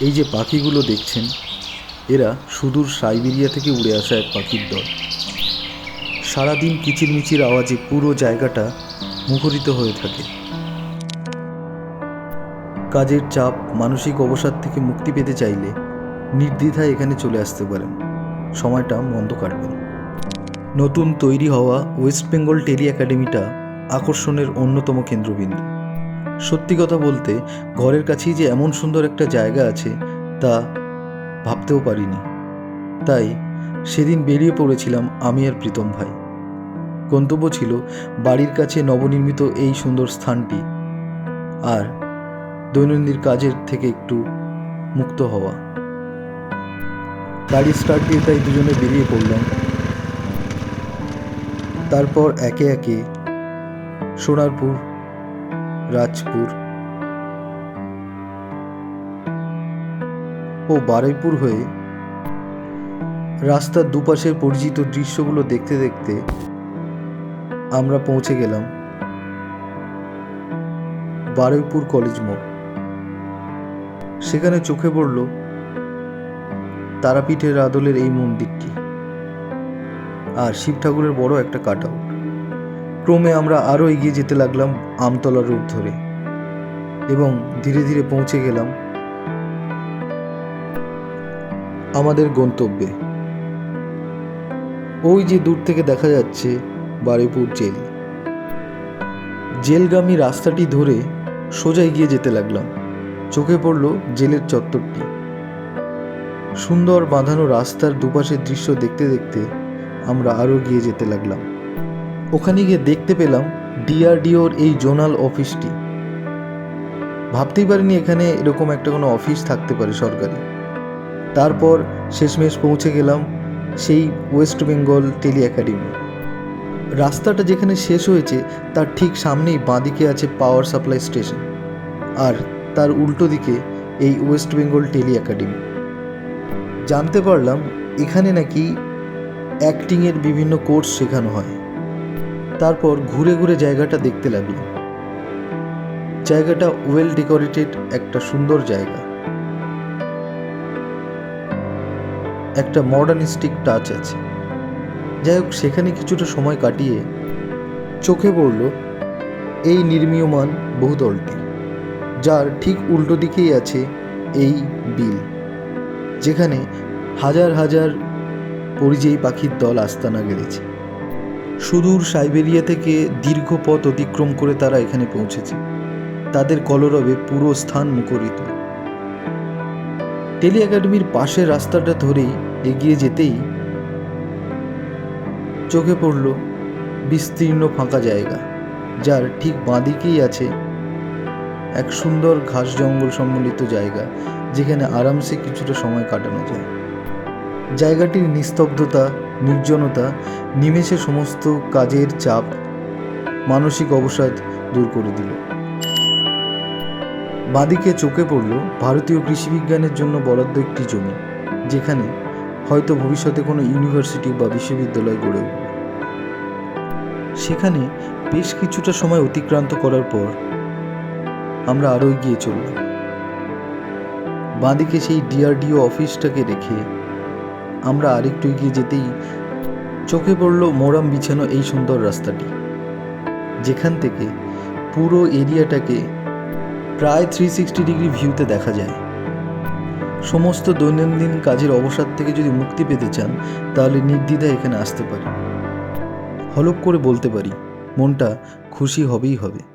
এই যে পাখিগুলো দেখছেন, এরা সুদূর সাইবেরিয়া থেকে উড়ে আসা এক পাখির দল। সারাদিন কিচিরমিচির আওয়াজে পুরো জায়গাটা মুখরিত হয়ে থাকে। কাজের চাপ, মানসিক অবসাদ থেকে মুক্তি পেতে চাইলে নির্দ্বিধায় এখানে চলে আসতে পারেন। সময়টা মন্দ কাটবে নতুন তৈরি হওয়া ওয়েস্ট বেঙ্গল টেলি একাডেমিটা আকর্ষণের অন্যতম কেন্দ্রবিন্দু। সত্যি কথা বলতে, ঘরের কাছেই যে এমন সুন্দর একটা জায়গা আছে, তা ভাবতেও পারিনি। তাই সেদিন বেরিয়ে পড়েছিলাম আমি আর প্রীতম ভাই। গন্তব্য ছিল বাড়ির কাছে নবনির্মিত এই সুন্দর স্থানটি আর দৈনন্দিন কাজের থেকে একটু মুক্ত হওয়া। গাড়ি স্টার্ট দিয়ে তাই দুজনে বেরিয়ে পড়লাম। তারপর একে একে সোনারপুর রাজপুর ও বারুইপুর হয়ে রাস্তার দুপাশের পরিচিত দৃশ্যগুলো দেখতে দেখতে আমরা পৌঁছে গেলাম বারুইপুর কলেজ মোড়। সেখানে চোখে পড়ল তারাপীঠের আদলের এই মন্দিরটি। আর শিব ঠাকুরের বড় একটা কাট আউট ক্রমে আমরা আরও এগিয়ে যেতে লাগলাম আমতলা রোড ধরে এবং ধীরে ধীরে পৌঁছে গেলাম আমাদের গন্তব্যে। ওই যে দূর থেকে দেখা যাচ্ছে বারুইপুর জেল। জেলগামী রাস্তাটি ধরে সোজা এগিয়ে যেতে লাগলাম। চোখে পড়ল জেলের চত্বরটি। সুন্দর বাঁধানো রাস্তার দুপাশের দৃশ্য দেখতে দেখতে আমরা আরও গিয়ে যেতে লাগলাম। ওখানে গিয়ে দেখতে পেলাম ডিআরডিওর এই জোনাল অফিসটি। ভাবতেই পারিনি এখানে এরকম একটা কোনো অফিস থাকতে পারে সরকারি। তারপর শেষমেশ পৌঁছে গেলাম সেই ওয়েস্ট বেঙ্গল টেলি একাডেমি। রাস্তাটা যেখানে শেষ হয়েছে, তার ঠিক সামনেই বাঁদিকে আছে পাওয়ার সাপ্লাই স্টেশন। আর তার উল্টো দিকে এই ওয়েস্ট বেঙ্গল টেলি একাডেমি। জানতে পারলাম এখানে নাকি অ্যাক্টিংয়ের বিভিন্ন কোর্স শেখানো হয়। তারপর ঘুরে ঘুরে জায়গাটা দেখতে লাগলাম জায়গাটা ওয়েল ডেকোরেটেড একটা সুন্দর জায়গা। একটা মডার্নিস্টিক টাচ আছে। যাই হোক, সেখানে কিছুটা সময় কাটিয়ে চোখে পড়ল এই নির্মীয়মান বহুতলটি, যার ঠিক উল্টো দিকেই আছে এই বিল, যেখানে হাজার হাজার পরিযায়ী পাখির দল আস্তানা গেড়েছে। সুদূর সাইবেরিয়া থেকে দীর্ঘ পথ অতিক্রম করে তারা এখানে পৌঁছেছে। তাদের কলরবে পুরো স্থান মুখরিত। টেলি একাডেমির পাশের রাস্তাটা ধরেই এগিয়ে যেতেই চোখে পড়ল বিস্তীর্ণ ফাঁকা জায়গা, যার ঠিক বাঁদিকেই আছে এক সুন্দর ঘাস জঙ্গল সম্মিলিত জায়গা, যেখানে আরামসে কিছুটা সময় কাটানো যায়। জায়গাটির নিস্তব্ধতা নির্জনতা, নিমেষে সমস্ত কাজের চাপ মানসিক অবসাদ দূর করে দিল। বাঁদিকে চোখে পড়ল ভারতীয় কৃষি বিজ্ঞানের জন্য বরাদ্দ একটি জমি, যেখানে হয়তো ভবিষ্যতে কোনো ইউনিভার্সিটি বা বিশ্ববিদ্যালয় গড়ে উঠবে। সেখানে বেশ কিছুটা সময় অতিক্রান্ত করার পর আমরা আরও এগিয়ে চললাম। বাঁদিকে সেই ডিআরডিও অফিসটাকে রেখে আমরা আরেকটু এগিয়ে যেতেই চোখে পড়ল মোরাম বিছানো এই সুন্দর রাস্তাটি। যেখান থেকে পুরো এরিয়াটাকে প্রায় থ্রি সিক্সটি ডিগ্রি ভিউতে দেখা যায়। সমস্ত দৈনন্দিন কাজের অবসাদ থেকে যদি মুক্তি পেতে চান, তাহলে নির্দ্বিধায় এখানে আসতে পারি। হলপ করে বলতে পারি, মনটা খুশি হবেই হবে।